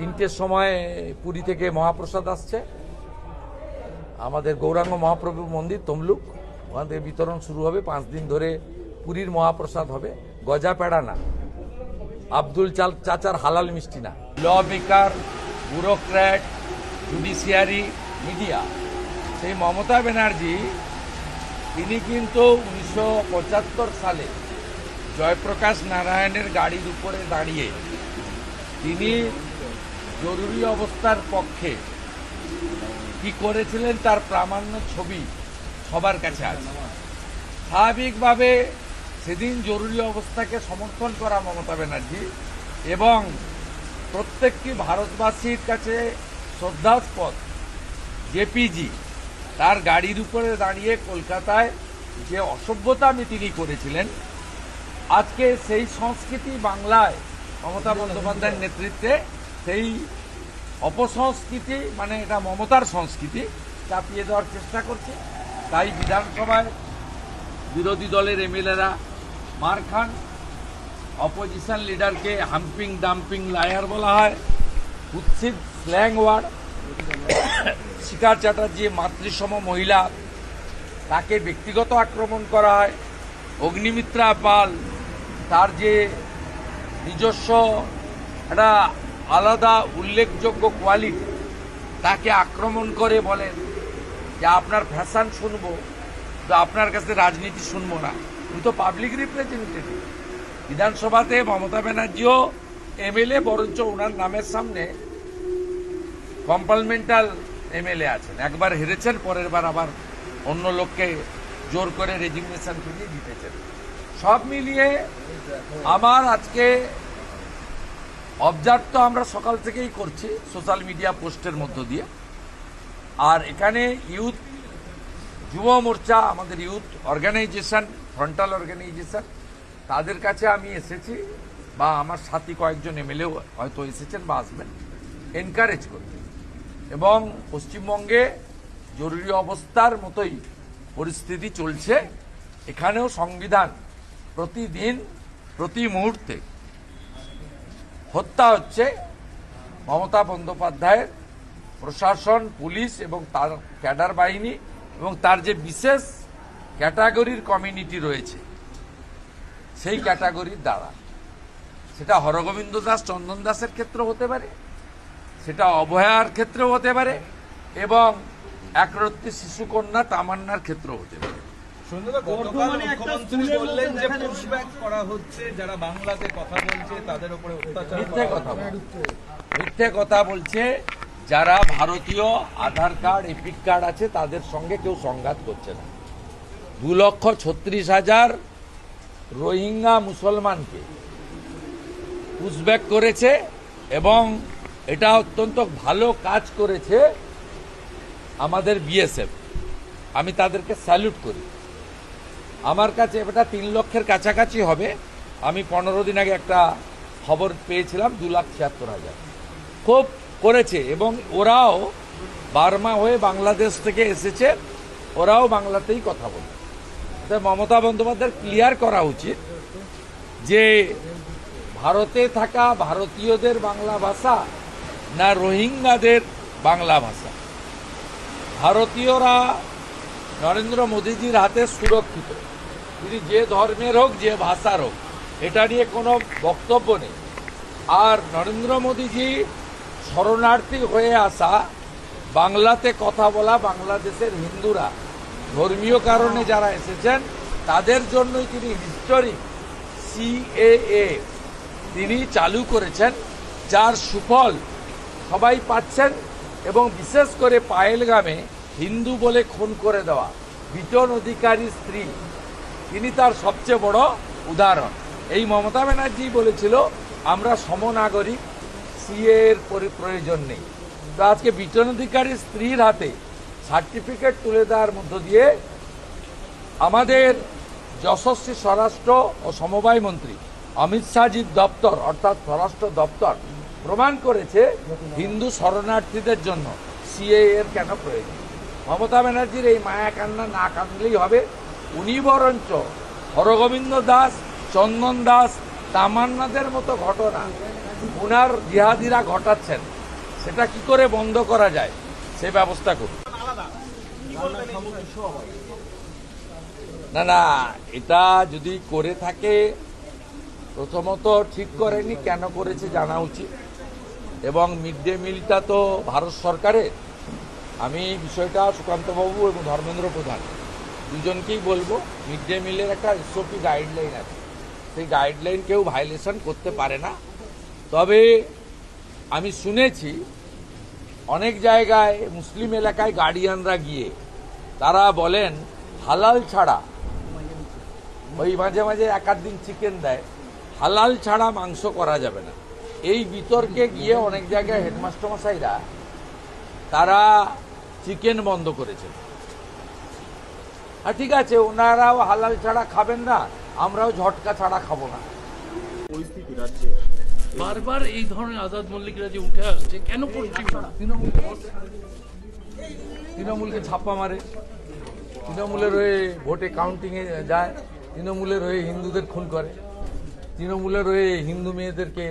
তিনটের সময় পুরী থেকে মহাপ্রসাদ আসছে। আমাদের গৌরাঙ্গ মহাপ্রভু মন্দির, তমলুক, ওখান থেকে বিতরণ শুরু হবে। পাঁচ দিন ধরে পুরীর মহাপ্রসাদ হবে। গজা পেড়া না। আব্দুল চাল চাচার হালাল মিষ্টি না। Law maker bureaucrat, judiciary, media. সেই মমতা ব্যানার্জি, তিনি কিন্তু উনিশশো পঁচাত্তর সালে জয়প্রকাশ নারায়ণের গাড়ির উপরে দাঁড়িয়ে তিনি জরুরি অবস্থার পক্ষে কি করেছিলেন তার প্রামাণ্য ছবি সবার কাছে আছে। স্বাভাবিকভাবে সেদিন জরুরি অবস্থাকে সমর্থন করা মমতা ব্যানার্জি এবং প্রত্যেকটি ভারতবাসীর কাছে শ্রদ্ধাস্পদ জেপিজি তার গাড়ির উপরে দাঁড়িয়ে কলকাতায় যে অসভ্যতামি তিনি করেছিলেন, আজকে সেই সংস্কৃতি বাংলায় মমতা বন্দ্যোপাধ্যায়ের নেতৃত্বে সেই অপসংস্কৃতি মানে এটা মমতার সংস্কৃতি, চাপিয়ে দেওয়ার চেষ্টা করছে। তাই বিধানসভায় বিরোধী দলের এমএলএরা মার খান। অপোজিশন লিডারকে হাম্পিং ডাম্পিং লায়ার বলা হয়। কুৎসিত স্ল্যাং ওয়ার্ড। শিকার চ্যাটার্জি, মাতৃসম মহিলা, তাকে ব্যক্তিগত আক্রমণ করা হয়। অগ্নিমিত্রা পাল, তার যে নিজস্ব একটা আলাদা উল্লেখযোগ্য কোয়ালিটি তাকে আক্রমণ করে বলেন যে, আপনার ফ্যাশন শুনব তো আপনার কাছে রাজনীতি শুনব না। উনি তো পাবলিক রিপ্রেজেন্টেটিভ বিধানসভাতে মমতা ব্যানার্জিও এমএলএ বরঞ্চ ওনার নামের সামনে কম্পালমেন্টাল এমএলএ আছেন। একবার হেরেছেন, পরের বার আবার অন্য লোককে জোর করে রেজিগনেশন ফিরিয়ে জিতেছেন। সব মিলিয়ে আমার আজকে অবজার্ভ তো আমরা সকাল থেকেই করছি সোশ্যাল মিডিয়া পোস্টের মধ্য দিয়ে। আর এখানে ইউথ যুব মোর্চা, আমাদের ইউথ অর্গানাইজেশন ফ্রন্টাল অর্গানাইজেশন তাদের কাছে আমি এসেছি বা আমার সাথী কয়েকজন এমএলএ হয়তো এসেছেন বা আসবেন এনকারেজ করতে। এবং পশ্চিমবঙ্গে জরুরি অবস্থার মতোই পরিস্থিতি চলছে। এখানেও সংবিধান প্রতিদিন, প্রতি মুহূর্তে হত্যা হচ্ছে মমতা বন্দ্যোপাধ্যায়ের প্রশাসন, পুলিশ এবং তার ক্যাডার বাহিনী এবং তার যে বিশেষ ক্যাটাগরির কমিউনিটি রয়েছে, সেই ক্যাটাগরির দ্বারা। সেটা হরগোবিন্দ দাস, চন্দন দাসের ক্ষেত্রে হতে পারে, সেটা অভয়ার ক্ষেত্রেও হতে পারে এবং একরত্তি শিশুকন্যা তামান্নার ক্ষেত্রেও হতে পারে। বললেন যে পুশব্যাক করা হচ্ছে যারা বাংলাতে কথা বলছে তাদের উপরে অত্যাচার কথা বলছে। মিথ্যে কথা বলছে যারা ভারতীয় আধার কার্ড এপিক কার্ড আছে তাদের সঙ্গে কেউ সংঘাত করছে না। দু লক্ষ ছত্রিশ হাজার রোহিঙ্গা মুসলমানকে পুশব্যাক করেছে এবং এটা অত্যন্ত ভালো কাজ করেছে আমাদের বিএসএফ আমি তাদেরকে স্যালুট করি। আমার কাছে এটা তিন লক্ষের কাছাকাছি হবে। আমি পনেরো দিন আগে একটা খবর পেয়েছিলাম, দু লাখ ছিয়াত্তর হাজার। খুব করেছে এবং ওরাও বার্মা হয়ে বাংলাদেশ থেকে এসেছে, ওরাও বাংলাতেই কথা বলে। তাই মমতা বন্দ্যোপাধ্যায়ের ক্লিয়ার করা উচিত যে ভারতে থাকা ভারতীয়দের বাংলা ভাষা না রোহিঙ্গাদের বাংলা ভাষা। ভারতীয়রা নরেন্দ্র মোদীজির হাতে সুরক্ষিত। তিনি যে ধর্মের হোক, যে ভাষার হোক, এটা নিয়ে কোনো বক্তব্য নেই। আর নরেন্দ্র মোদীজি শরণার্থী হয়ে আসা, বাংলাতে কথা বলা, বাংলাদেশের হিন্দুরা ধর্মীয় কারণে যারা এসেছেন, তাদের জন্যই তিনি হিস্টোরিক সিএএ তিনি চালু করেছেন, যার সুফল সবাই পাচ্ছেন এবং বিশেষ করে পায়েলগামে হিন্দু বলে খুন করে দেওয়া বিটন অধিকারী স্ত্রী তিনি তার সবচেয়ে বড় উদাহরণ। এই মমতা ব্যানার্জি বলেছিল, আমরা সমনাগরিক, সিএ এর পরি- প্রয়োজন নেই। তো আজকে বিটন অধিকারী স্ত্রীর হাতে সার্টিফিকেট তুলে দেওয়ার মধ্য দিয়ে আমাদের যশস্বী স্বরাষ্ট্র ও সমবায় মন্ত্রী অমিত শাহজির দপ্তর, অর্থাৎ স্বরাষ্ট্র দপ্তর, প্রমাণ করেছে হিন্দু শরণার্থীদের জন্য সিএ এর কেন প্রয়োজন? মমতা ব্যানার্জির এই মায়া কান্না না কাঁদলেই হবে। উনি বরঞ্চ হরগোবিন্দ দাস, চন্দন দাস, তামান্নাদের মতো ঘটনা উনার জিহাদিরা ঘটাচ্ছেন। সেটা কি করে বন্ধ করা যায়? সে ব্যবস্থা করুন। না না, এটা যদি করে থাকে, প্রথমত ঠিক করেনি কেন করেছে জানা উচিত। এবং মিড ডে মিলটা তো ভারত সরকারের। আমি বিষয়টা সুকান্তবাবু এবং ধর্মেন্দ্র প্রধান। দুজনকেই বলব মিড ডে মিলের একটা এসওপি গাইডলাইন আছে। সেই গাইডলাইন কেউ ভায়োলেশন করতে পারে না। তবে আমি শুনেছি, অনেক জায়গায় মুসলিম এলাকায় গার্ডিয়ানরা গিয়ে, তারা বলেন, হালাল ছাড়া, ওই মাঝে মাঝে এক দিন চিকেন দেয়, হালাল ছাড়া মাংস করা যাবে না। এই বিতর্কে গিয়ে অনেক জায়গায় হেডমাস্টার মশাইরা তারা চিকেন বন্ধ করেছেন। আর ঠিক আছে ওনারাও হালাল ছাড়া খাবেন না আমরাও ঝটকা ছাড়া খাব না। পরিস্থিতি রাজ্যে। বারবার এই ধরনের আজাদ মল্লিকরা যে উঠে আসছে কেন তৃণমূল তৃণমূলকে ছাপ্পা মারে। তৃণমূলের হয়ে ভোটে কাউন্টিংয়ে যায় তৃণমূলের হয়ে হিন্দুদের খুন করে তৃণমূলের হয়ে হিন্দু মেয়েদেরকে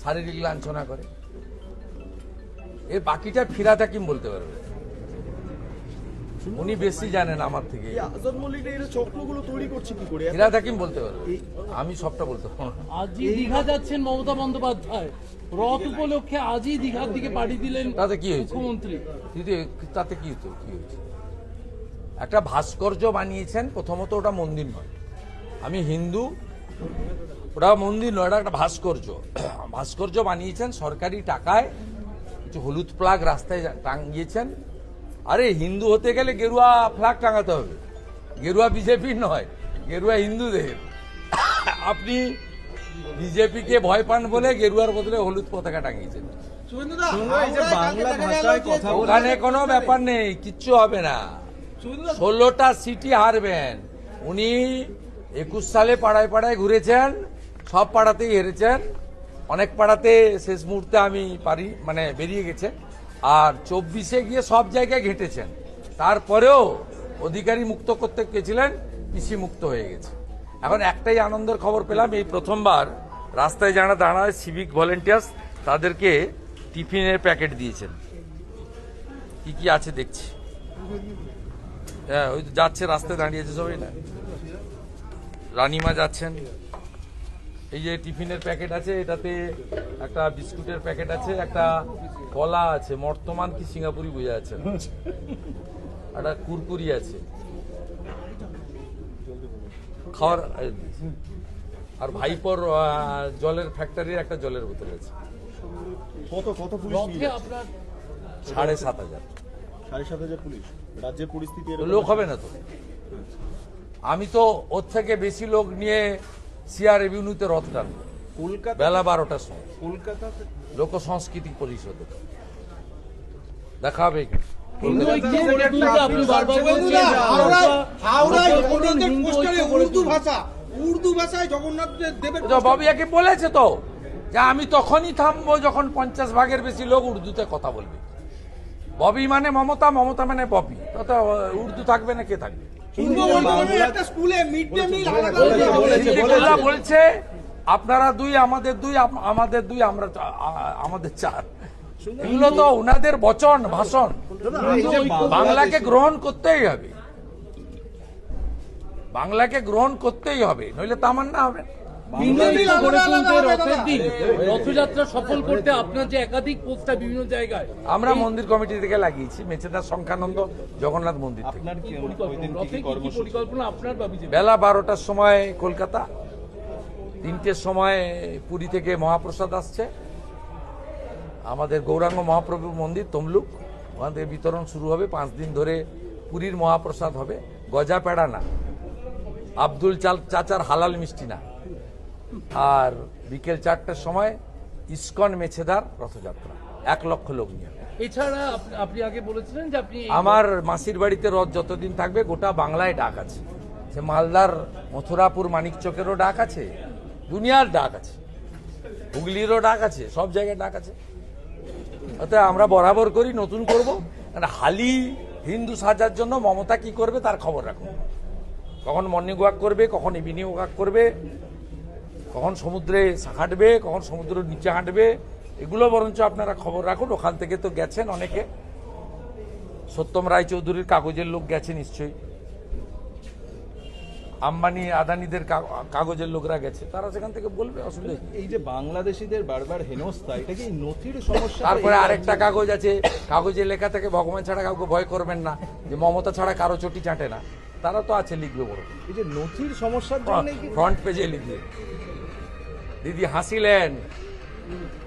শারীরিক লাঞ্ছনা করে। এর বাকিটা ফিরাত হাকিম বলতে পারবে। উনি বেশি জানেন আমার থেকে। আজাদ মল্লিকরা এর চক্রগুলো তৈরি করছে কি করে? ফিরাত হাকিম বলতে পারবে আমি সবটা বলতে পারব আজই দীঘা যাচ্ছেন মমতা বন্দ্যোপাধ্যায়। রথ উপলক্ষে আজই দীঘার দিকে পাড়ি দিলেন তাতে কি হয়েছে? মুখ্যমন্ত্রী। তাতে কি হতো কি হয়েছে? একটা ভাস্কর্য বানিয়েছেন প্রথমত ওটা মন্দির নয়। আমি হিন্দু ওটা মন্দির নয় ওটা একটা ভাস্কর্য। ভাস্কর্য বানিয়েছেন সরকারি টাকায় কিছু হলুদ প্লাগ রাস্তায় টাঙিয়েছেন। আরে হিন্দু হতে গেলে গেরুয়া ফ্ল্যাগ টাঙাতে হবে। গেরুয়া বিজেপির নয় গেরুয়া হিন্দুদের। আপনি বিজেপিকে ভয় পান বলে গেরুয়ার বদলে হলুদ পতাকা টাঙিয়েছেন। এই যে বাংলা ভাষায় কথা ওখানে কোনো ব্যাপার নেই কিচ্ছু হবে না। ষোলোটা সিটি হারবেন। উনি একুশ সালে পাড়ায় পাড়ায় ঘুরেছেন সব পাড়াতেই হেরেছেন। অনেক পাড়াতে শেষ মুহূর্তে আমি পারি মানে বেরিয়ে গেছে। আর চব্বিশে গিয়ে সব জায়গায় ঘেটেছেন। তারপরেও অধিকারী মুক্ত করতে গেছিলেন, পিসি মুক্ত হয়ে গেছে। এখন একটাই আনন্দের খবর পেলাম, এই প্রথমবার রাস্তায় যারা দাঁড়ায় সিভিক ভলেন্টিয়ার্স তাদেরকে টিফিনের প্যাকেট দিয়েছেন। কি কি আছে দেখছি। হ্যাঁ ওই যাচ্ছে, রাস্তায় দাঁড়িয়েছে সবাই না? রানিমা যাচ্ছেন। এই যে টিফিনের প্যাকেট আছে এটাতে একটা বিস্কুটের প্যাকেট আছে একটা কলা আছে বর্তমান কি সিঙ্গাপুরি বোঝা যাচ্ছে না। একটা কুরকুরি আছে। খাওয়ার আর ভাইপোর জলের ফ্যাক্টরির একটা জলের বোতল আছে। কত কত পুলিশ সাড়ে সাত হাজার। সাড়ে সাত হাজার পুলিশ। রাজ্যের পরিস্থিতি লোক হবে না তো। আমি তো ওর থেকে বেশি লোক নিয়ে সিআর রেভিনিউতে রথ টানবো। কলকাতা বেলা বারোটার সময়। কলকাতাতে লোক সংস্কৃতি পরিষদে দেখা হবে হিন্দু ঐক্য গড়ে তুলতে আপনি বারবার বলছেন হাওড়ায় হাওড়ায় হিন্দু ঐক্য জগন্নাথের হিন্দু পোস্টারে ঐক্য গড়ে উর্দু তুলতে। ভাষা। উর্দু ভাষায় জগন্নাথ দেবের তো ববিয়াকে বলেছে তো যে আমি তখনই থামবো যখন পঞ্চাশ ভাগের বেশি লোক উর্দুতে কথা বলবে। ববি মানে মমতা মমতা মানে ববি। তো উর্দু থাকবে না কে থাকবে? বলছে আপনারা দুই আমাদের দুই আমাদের দুই আমরা আমাদের চার। এগুলো তো ওনাদের বচন ভাষণ। বাংলাকে গ্রহণ করতেই হবে। বাংলাকে গ্রহণ করতেই হবে নইলে তামান্না হবে না। রথযাত্রা সফল করতে আপনার যে একাধিক পোস্টার বিভিন্ন জায়গায় আমরা মন্দির কমিটি থেকে লাগিয়েছি মেচেদার সংখ্যানন্দ জগন্নাথ মন্দির পরিকল্পনা? আপনার বেলা বারোটার সময় কলকাতা তিনটের সময় পুরী থেকে মহাপ্রসাদ আসছে। আমাদের গৌরাঙ্গ মহাপ্রভুর মন্দির তমলুক ওখান থেকে বিতরণ শুরু হবে পাঁচ দিন ধরে পুরীর মহাপ্রসাদ হবে। গজা পেড়া না। আব্দুল চাল চাচার হালাল মিষ্টি না। আর বিকেল চারটার সময় ইস্কন মেছেদার রথযাত্রা এক লক্ষ লোক নিয়ে। এছাড়া আপনি আগে বলেছিলেন যে আপনি আমার মাসির বাড়িতে রথ যতদিন থাকবে গোটা বাংলায় ডাক আছে। সে মালদার মথুরাপুর মানিকচকেরও ডাক আছে দুনিয়ার ডাক আছে হুগলিরও ডাক আছে সব জায়গায় ডাক আছে। অতএব আমরা বরাবর করি নতুন করব। কারণ হালি হিন্দু সাজার জন্য মমতা কি করবে তার খবর রাখুন। কখন মর্নিং ওয়াক করবে কখন ইভিনিং ওয়াক করবে কখন সমুদ্রে হাঁটবে কখন সমুদ্রের নিচে হাঁটবে এগুলো বরঞ্চ আপনারা খবর রাখুন। ওখান থেকে তো গেছেন অনেকে। সত্যম রায়চৌধুরীর কাগজের লোক গেছে নিশ্চয়ই। আম্বানি আদানিদের কাগজের লোকরা গেছে। তারা সেখান থেকে বলবে অসুবিধা? এই যে বাংলাদেশিদের বারবার হেনস্থা এটা কি নথির সমস্যা? তারপরে আরেকটা কাগজ আছে। কাগজে লেখা থেকে ভগবান ছাড়া কাউকে ভয় করবেন না যে মমতা ছাড়া কারও চটি চাটে না। তারা তো আছে লিখবে বড় এই যে নথির সমস্যার জন্য ফ্রন্ট পেজে লিখবে। দিদি হাসিলেন।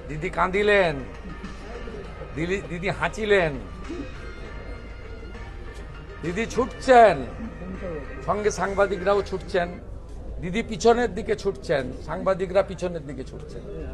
দিদি কাঁদিলেন। দিদি দিদি হাঁচিলেন। দিদি ছুটছেন। সঙ্গে সাংবাদিকরাও ছুটছেন। দিদি পিছনের দিকে ছুটছেন। সাংবাদিকরা পিছনের দিকে ছুটছেন।